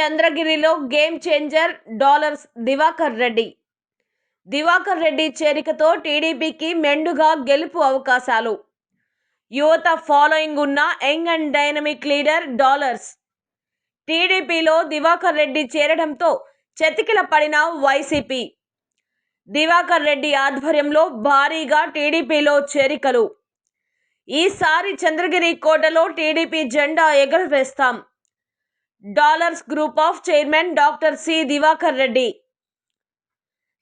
చంద్రగిరిలో game changer dollars Diwakar Reddy. Diwakar Reddy చేరికతో టీడీపీకి మెండుగా గెలుపు అవకాశాలు. యువత ఫాలోయింగ్ ఉన్న young and dynamic leader dollars. టీడీపీలో దివాకర్ రెడ్డి చేరడంతో చతికిల పడిన వైసీపీ. దివాకర్ రెడ్డి ఆధ్వర్యంలో భారీగా టీడీపీలో చేరికలు. ఈసారి చంద్రగిరి కోటలో టీడీపీ జెండా ఎగురవేస్తాం. Dollars group of chairman doctor C Diwakar Reddy.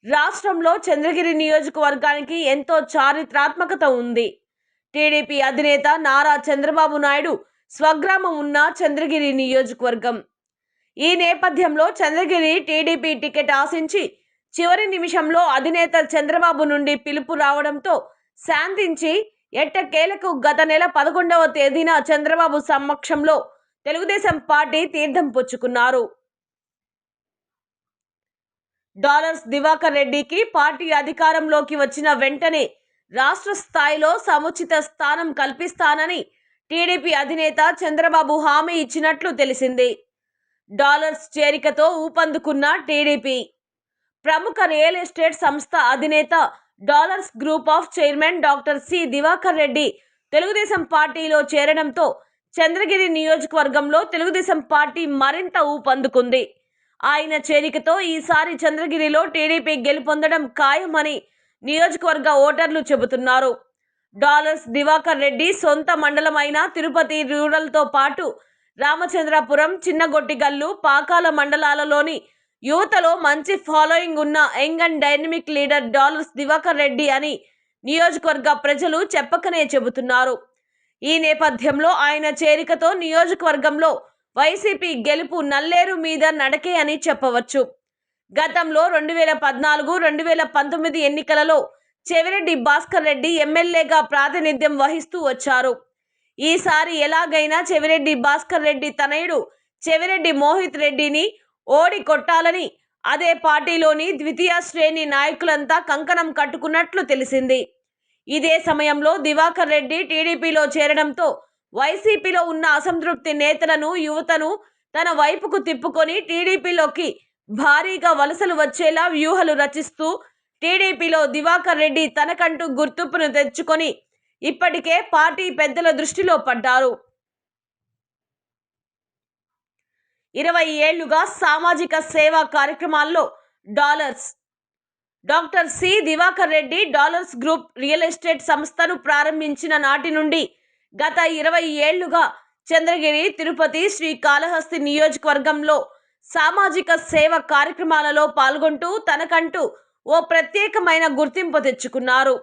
రాష్ట్రంలో చంద్రగిరి నియోజకవర్గానికి ఎంతో చారిత్రాత్మకత ఉంది. టీడీపీ అధినేత నారా చంద్రబాబు నాయుడు స్వగ్రామం ఉన్న చంద్రగిరి నియోజకవర్గం. ఈ నేపథ్యంలో చంద్రగిరి టీడీపీ టికెట్ ఆశించి చివరి నిమిషంలో అధినేత చంద్రబాబు నుండి పిలుపు రావడంతో శాంతించి ఎట్టకేలకు గత నెల పదకొండవ తేదీన చంద్రబాబు సమక్షంలో తెలుగుదేశం పార్టీ తీర్థం పుచ్చుకున్నారు. డాలర్స్ దివాకర్ రెడ్డికి పార్టీ అధికారంలోకి వచ్చిన వెంటనే రాష్ట్ర స్థాయిలో సముచిత స్థానం కల్పిస్తానని టీడీపీ అధినేత చంద్రబాబు హామీ ఇచ్చినట్లు తెలిసింది. డాలర్స్ చేరికతో ఊపందుకున్న టీడీపీ ప్రముఖ రియల్ ఎస్టేట్ సంస్థ అధినేత dollars group of chairman doctor C Diwakar Reddy Telugu Desam పార్టీలో చేరడంతో చంద్రగిరి నియోజకవర్గంలో తెలుగుదేశం పార్టీ మరింత ఊపందుకుంది. ఆయన చేరికతో ఈసారి చంద్రగిరిలో టీడీపీ గెలుపొందడం ఖాయమని నియోజకవర్గ ఓటర్లు చెబుతున్నారు. డాలర్స్ దివాకర్ రెడ్డి సొంత మండలమైన తిరుపతి రూరల్తో పాటు రామచంద్రాపురం చిన్నగొట్టిగల్లు పాకాల మండలాలలోని యువతలో మంచి ఫాలోయింగ్ ఉన్న young and dynamic leader dollars Diwakar Reddy అని నియోజకవర్గ ప్రజలు చెప్పకనే చెబుతున్నారు. ఈ నేపథ్యంలో ఆయన చేరికతో నియోజకవర్గంలో వైసీపీ గెలుపు నల్లేరు మీద నడకే అని చెప్పవచ్చు. గతంలో రెండు వేల పద్నాలుగు రెండు వేల పంతొమ్మిది ఎన్నికలలో చెవిరెడ్డి భాస్కర్ రెడ్డి ఎమ్మెల్యేగా ప్రాతినిధ్యం వహిస్తూ వచ్చారు. ఈసారి ఎలాగైనా చెవిరెడ్డి భాస్కర్ రెడ్డి తనయుడు చెవిరెడ్డి మోహిత్ రెడ్డిని ఓడి కొట్టాలని అదే పార్టీలోని ద్వితీయ శ్రేణి నాయకులంతా కంకణం కట్టుకున్నట్లు తెలిసింది. ఇదే సమయంలో దివాకర్ రెడ్డి టీడీపీలో చేరడంతో వైసీపీలో ఉన్న అసంతృప్తి నేతలను యువతను తన వైపుకు తిప్పుకొని టీడీపీలోకి భారీగా వలసలు వచ్చేలా వ్యూహాలు రచిస్తూ టీడీపీలో దివాకర్ రెడ్డి తనకంటూ గుర్తింపును తెచ్చుకొని ఇప్పటికే పార్టీ పెద్దల దృష్టిలో పడ్డారు. ఇరవై ఏళ్ళుగా సామాజిక సేవా కార్యక్రమాల్లో dollars doctor C Diwakar Reddy dollars group real estate సంస్థను ప్రారంభించిన నాటి నుండి గత ఇరవై ఏళ్ళుగా చంద్రగిరి తిరుపతి శ్రీకాళహస్తి నియోజకవర్గంలో సామాజిక సేవ కార్యక్రమాలలో పాల్గొంటూ తనకంటూ ఓ ప్రత్యేకమైన గుర్తింపు తెచ్చుకున్నారు.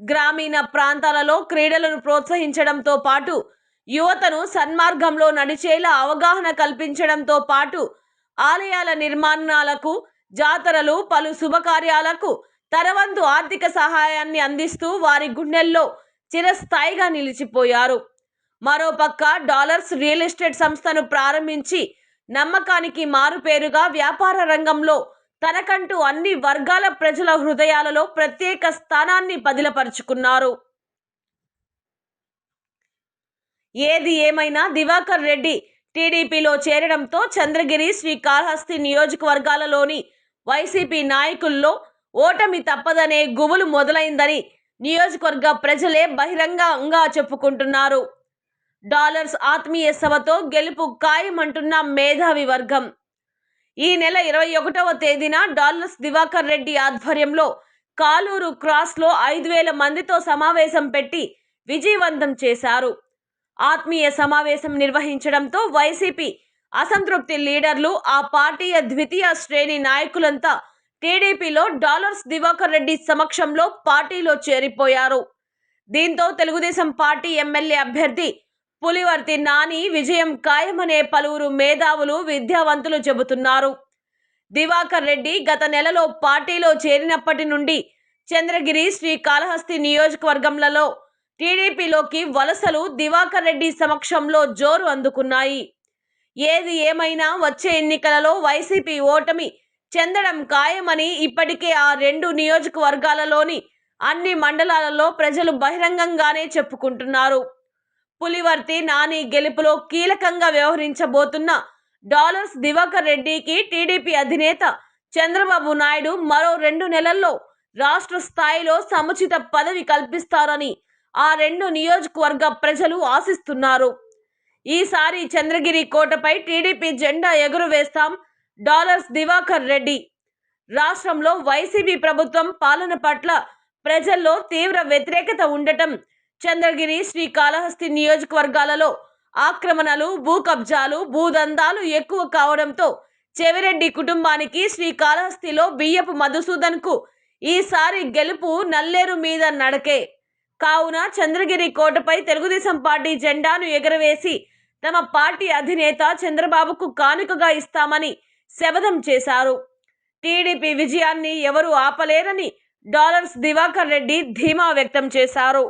గ్రామీణ ప్రాంతాలలో క్రీడలను ప్రోత్సహించడంతో పాటు యువతను సన్మార్గంలో నడిచేలా అవగాహన కల్పించడంతో పాటు ఆలయాల నిర్మాణాలకు జాతరలు పలు శుభకార్యాలకు తరవంతు ఆర్థిక సహాయాన్ని అందిస్తూ వారి గుండెల్లో చిరస్థాయిగా నిలిచిపోయారు. మరోపక్క డాలర్స్ రియల్ ఎస్టేట్ సంస్థను ప్రారంభించి నమ్మకానికి మారుపేరుగా వ్యాపార రంగంలో తనకంటూ అన్ని వర్గాల ప్రజల హృదయాలలో ప్రత్యేక స్థానాన్ని పదిలపరుచుకున్నారు. ఏది ఏమైనా దివాకర్ రెడ్డి టీడీపీలో చేరడంతో చంద్రగిరి శ్రీకాళహస్తి నియోజకవర్గాలలోని వైసీపీ నాయకుల్లో ఓటమి తప్పదనే గుబులు మొదలైందని నియోజకవర్గ ప్రజలే బహిరంగంగా చెప్పుకుంటున్నారు. డాలర్స్ ఆత్మీయ సభతో గెలుపు ఖాయమంటున్న మేధావి వర్గం. ఈ నెల ఇరవై ఒకటవ తేదీన డాలర్స్ దివాకర్ రెడ్డి ఆధ్వర్యంలో కాలూరు క్రాస్లో ఐదు వేల మందితో సమావేశం పెట్టి విజయవంతం చేశారు. ఆత్మీయ సమావేశం నిర్వహించడంతో వైసీపీ అసంతృప్తి లీడర్లు ఆ పార్టీయ ద్వితీయ శ్రేణి నాయకులంతా టీడీపీలో డాలర్స్ దివాకర్ రెడ్డి సమక్షంలో పార్టీలో చేరిపోయారు. దీంతో తెలుగుదేశం పార్టీ ఎమ్మెల్యే అభ్యర్థి పులివర్తి నాని విజయం ఖాయమనే పలువురు మేధావులు విద్యావంతులు చెబుతున్నారు. దివాకర్ రెడ్డి గత నెలలో పార్టీలో చేరినప్పటి నుండి చంద్రగిరి శ్రీకాళహస్తి నియోజకవర్గంలలో టీడీపీలోకి వలసలు దివాకర్ రెడ్డి సమక్షంలో జోరు అందుకున్నాయి. ఏది ఏమైనా వచ్చే ఎన్నికలలో వైసీపీ ఓటమి చెందడం ఖాయమని ఇప్పటికే ఆ రెండు నియోజకవర్గాలలోని అన్ని మండలాలలో ప్రజలు బహిరంగంగానే చెప్పుకుంటున్నారు. పులివర్తి నాని గెలుపులో కీలకంగా వ్యవహరించబోతున్న డాలర్స్ దివాకర్ రెడ్డికి టీడీపీ అధినేత చంద్రబాబు నాయుడు మరో రెండు నెలల్లో రాష్ట్ర స్థాయిలో సముచిత పదవి కల్పిస్తారని ఆ రెండు నియోజకవర్గ ప్రజలు ఆశిస్తున్నారు. ఈసారి చంద్రగిరి కోటపై టీడీపీ జెండా ఎగురవేస్తాం డాలర్స్ దివాకర్ రెడ్డి. రాష్ట్రంలో వైసీపీ ప్రభుత్వం పాలన పట్ల ప్రజల్లో తీవ్ర వ్యతిరేకత ఉండటం చంద్రగిరి శ్రీకాళహస్తి నియోజకవర్గాలలో ఆక్రమణలు భూ కబ్జాలు భూదందాలు ఎక్కువ కావడంతో చెవిరెడ్డి కుటుంబానికి శ్రీకాళహస్తిలో బియ్యపు మధుసూదన్కు ఈసారి గెలుపు నల్లేరు మీద నడకే. కావున చంద్రగిరి కోటపై తెలుగుదేశం పార్టీ జెండాను ఎగరవేసి తమ పార్టీ అధినేత చంద్రబాబుకు కానుకగా ఇస్తామని శపథం చేశారు. టీడీపీ విజయాన్ని ఎవరూ ఆపలేరని డాలర్స్ దివాకర్ రెడ్డి ధీమా వ్యక్తం చేశారు.